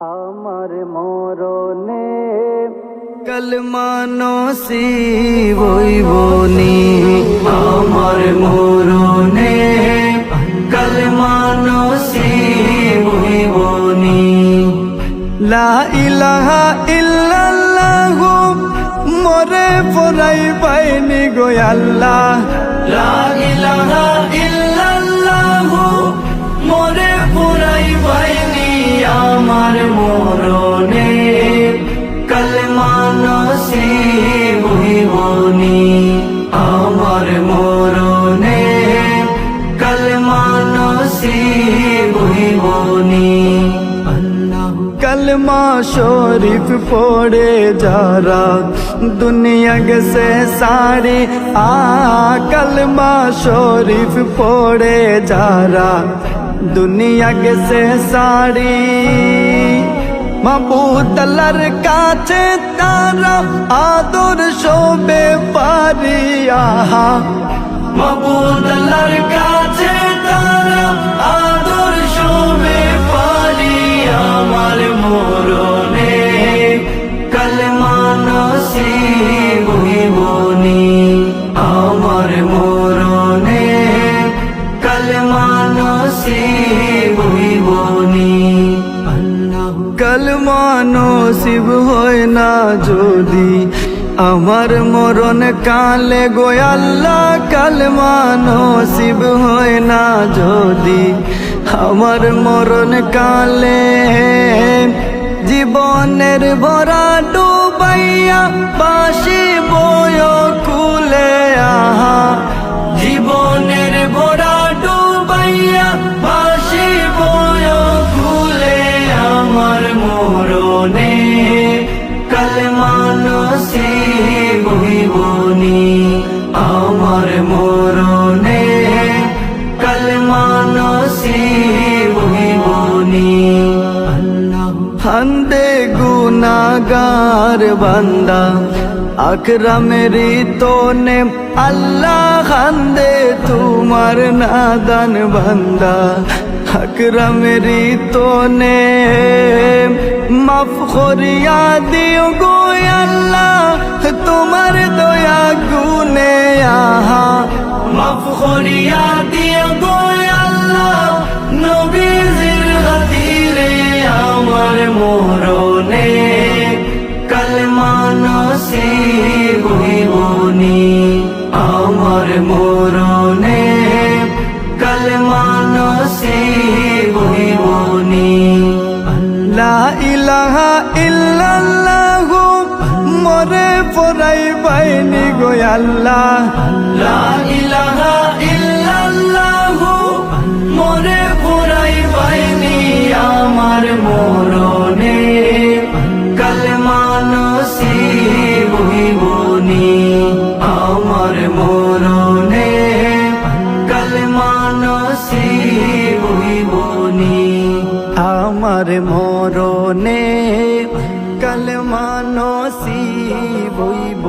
আমার মরণে কলমানো বইবনি আমার মরণে কলমানো বইবনি লা ইলাহা ইল্লাল্লাহ, মরে পড়াই পাইনি গো আল্লাহ। লা ইলাহা বইবনি কলমা শরীফ পড়ে যারা, দুনিয়া গেছে সারি। আ, কলমা শরীফ পড়ে যারা, দুনিয়া গেছে সারি। মাবুদালার কাছে তারা আদর শোবে পারিয়া মাবুদালার কাছে আমার কলমানো শিব হয় না যদি আমার মরণ কালে গোয়াল্লা কলমানো শিব হয় না যদি আমার মরণ কালে জীবনের ডুবাইয়া বাসি বয় কুলে আহা। জীবনের ভরা ডুবাইয়া বাসি বয় কুলে আমার মরণে কলমানো বইবনি আমার মরণে কলমানো বইবনি হন্দে গুনাগার বান্দা। আকরামেরি তোনে আল্লাহ খান্দে তোমার নাদান বান্দা। আকরামেরি তোনে মাফ করিয়া দিও গো আল্লাহ। আমার মরণে কলমানো বইবনি আমার মরণে কলমানো বইবনি লা ইলাহা ইল্লাল্লাহ মরে পড়াই পাইনি গো আল্লাহ। লা ইলাহা মরণে কলমানো বইব